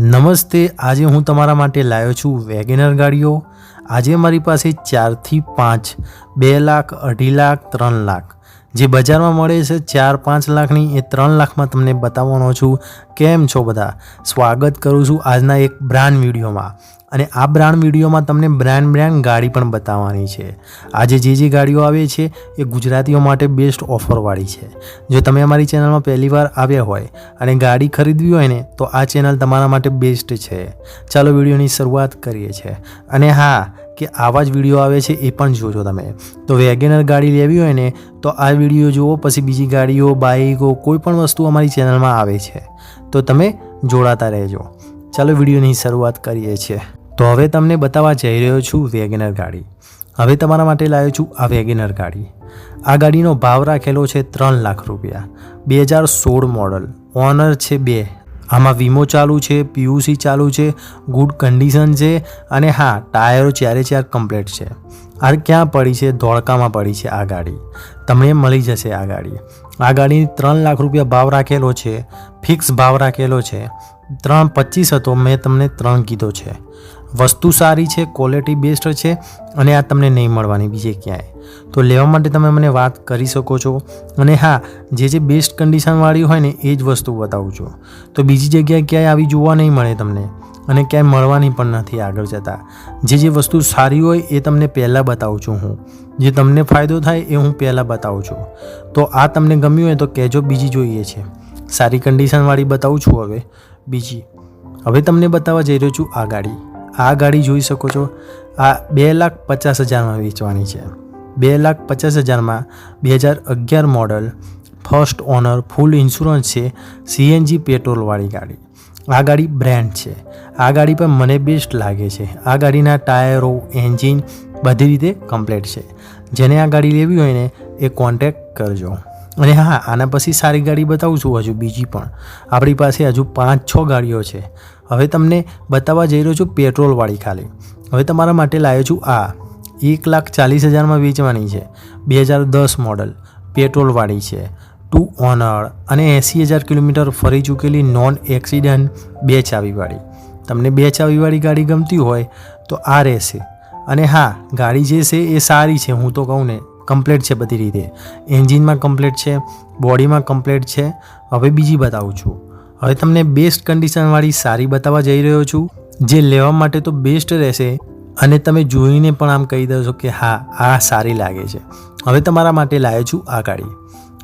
નમસ્તે, આજે હું તમારા માટે લાવ્યો છું વેગેનર ગાડીઓ. આજે મારી પાસે ચારથી પાંચ, બે લાખ, અઢી લાખ, ત્રણ લાખ. જે બજારમાં મળે છે ચાર પાંચ લાખની, એ ત્રણ લાખમાં તમને બતાવવાનો છું. કેમ છો બધા? સ્વાગત કરું છું આજના એક બ્રાન્ડ વિડીયોમાં. અને આ બ્રાન્ડ વિડીયોમાં તમને બ્રાન્ડ બ્રાન્ડ ગાડી પણ બતાવવાની છે. આજે જે જે ગાડીઓ આવે છે, એ ગુજરાતીઓ માટે બેસ્ટ ઓફરવાળી છે. જો તમે અમારી ચેનલમાં પહેલીવાર આવ્યા હોય અને ગાડી ખરીદવી હોય ને, તો આ ચેનલ તમારા માટે બેસ્ટ છે. ચાલો વિડીયોની શરૂઆત કરીએ છીએ અને હા કે આવા જ વીડિયો આવે છે એ પણ જોજો તમે. તો વેગેનર ગાડી લેવી હોય ને, તો આ વીડિયો જુઓ, પછી બીજી ગાડીઓ બાઇકો કોઈ પણ વસ્તુ અમારી ચેનલમાં આવે છે. તો તમે જોડાતા રહેજો. ચાલો વિડીયોની શરૂઆત કરીએ છીએ. તો હવે તમને બતાવવા જઈ રહ્યો છું વેગેનર ગાડી. હવે તમારા માટે લાવ્યો છું આ વેગેનર ગાડી. આ ગાડીનો ભાવ રાખેલો છે ત્રણ લાખ રૂપિયા. બે હજાર સોળ મોડલ. ઓનર છે બે. આમાં વીમો ચાલુ છે પીયુસી ચાલુ છે, ગુડ કન્ડિશન છે અને હા, ટાયરો ચારે ચાર કમ્પ્લેટ છે. આ ક્યાં પડી છે? ધોળકામાં પડી છે આ ગાડી. તમને મળી જશે આ ગાડી. આ ગાડીની ત્રણ લાખ રૂપિયા ભાવ રાખેલો છે, ફિક્સ ભાવ રાખેલો છે. ત્રણ પચીસ હતો, મેં તમને ત્રણ કીધો છે. વસ્તુ સારી છે ક્વોલિટી બેસ્ટ છે અને આ તમને નહીં મળવાની બીજે ક્યાંય. તો લેવા માટે તમે મને વાત કરી શકો છો અને હા, જે જે બેસ્ટ કન્ડિશનવાળી હોય ને, એ જ વસ્તુ બતાવું છું. તો બીજી જગ્યાએ ક્યાંય આવી જોવા નહીં મળે તમને અને ક્યાંય મળવાની પણ નથી આગળ જતાં. જે જે વસ્તુ સારી હોય, એ તમને પહેલાં બતાવું છું હું. જે તમને ફાયદો થાય, એ હું પહેલાં બતાવું છું. તો આ તમને ગમ્યું હોય તો કહેજો બીજી જોઈએ છે. સારી કન્ડિશનવાળી બતાવું છું હવે. બીજી. હવે તમને બતાવવા જઈ રહ્યો છું આ ગાડી આ ગાડી જોઈ શકો છો. આ બે લાખ પચાસ હજારમાં વેચવાની છે. બે લાખ પચાસ હજારમાં બે હજાર અગિયાર model, first owner, full insurance છે સીએનજી પેટ્રોલવાળી ગાડી. આ ગાડી બ્રેન્ડ છે. આ ગાડી પણ મને બેસ્ટ લાગે છે. આ ગાડીના ટાયરો, એન્જિન બધી રીતે કમ્પ્લીટ છે. જેને આ ગાડી લેવી હોય ને, એ કોન્ટેક્ટ કરજો. અને હા, આના પછી સારી ગાડી બતાવું છું હજુ બીજી પણ. આપણી પાસે હજુ પાંચ છ ગાડીઓ છે. હવે તમને બતાવવા જઈ રહ્યો છું પેટ્રોલવાળી ખાલી. હવે તમારા માટે લાવ્યો છું આ. એક લાખ ચાલીસ હજારમાં વેચવાની છે. બે હજાર દસ મોડલ. પેટ્રોલવાળી છે. ટુ ઓનર અને એંસી હજાર કિલોમીટર ફરી ચૂકેલી નોન એક્સિડન્ટ બે ચાવીવાળી. તમને બે ચાવીવાળી ગાડી ગમતી હોય તો આ રહેશે. અને હા, ગાડી જે છે એ સારી છે, હું તો કહું ને. કમ્પ્લીટ છે બધી રીતે. એન્જિનમાં કમ્પ્લેટ છે બોડીમાં કમ્પ્લેટ છે. હવે બીજી બતાવું છું. હવે તમને બેસ્ટ કન્ડિશનવાળી સારી બતાવવા જઈ રહ્યો છું, જે લેવા માટે તો બેસ્ટ રહેશે. અને તમે જોઈને પણ આમ કહી દો કે હા, આ સારી લાગે છે. હવે તમારા માટે લાવ્યો છું આ ગાડી.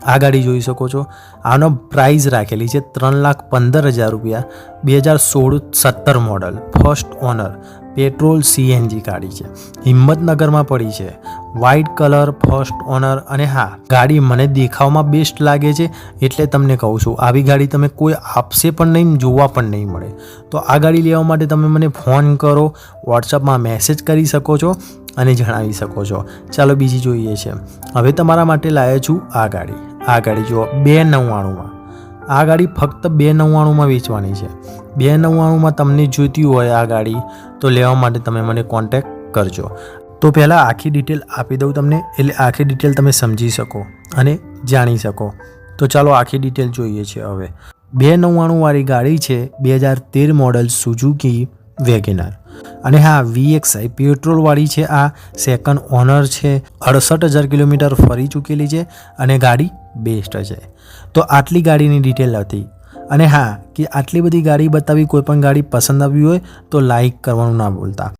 આ ગાડી જોઈ શકો છો. આનો પ્રાઇઝ રાખેલી છે ત્રણ લાખ પંદર હજાર રૂપિયા, બે હજાર સોળ સત્તર model first owner petrol CNG ગાડી છે. હિંમતનગરમાં પડી છે. વ્હાઇટ કલર ફર્સ્ટ ઓનર અને હા, ગાડી મને દેખાવમાં બેસ્ટ લાગે છે એટલે તમને કહું છું, આવી ગાડી તમે કોઈ આપશે પણ નહીં, જોવા પણ નહીં મળે. તો આ ગાડી લેવા માટે તમે મને ફોન કરો વોટ્સઅપમાં મેસેજ કરી શકો છો અને જણાવી શકો છો. ચાલો બીજી જોઈએ છે. હવે તમારા માટે લાવ્યો છું આ ગાડી. આ ગાડી જુઓ, બે નવ્વાણુંમાં. આ ગાડી ફક્ત બે નવ્વાણુંમાં વેચવાની છે. બે નવ્વાણુંમાં તમને જોઈતી હોય આ ગાડી, તો લેવા માટે તમે મને કોન્ટેક્ટ કરજો. તો પહેલાં આખી ડિટેલ આપી દઉં તમને, એટલે આખી ડિટેલ તમે સમજી શકો અને જાણી શકો. તો ચાલો આખી ડિટેલ જોઈએ છે હવે. બે નવ્વાણુંવાળી ગાડી છે બે હજાર તેર મોડલ સુઝુકી વેગેનર અને હા વીએક્સઆઈ પેટ્રોલવાળી છે આ સેકન્ડ ઓનર છે. અડસઠ હજાર કિલોમીટર ફરી ચૂકેલી છે અને ગાડી બેસ્ટ છે. તો આટલી ગાડીની ડિટેલ હતી અને હા, કે આટલી બધી ગાડી બતાવી કોઈ પણ ગાડી પસંદ આવી હોય, તો લાઈક કરવાનું ના ભૂલતા.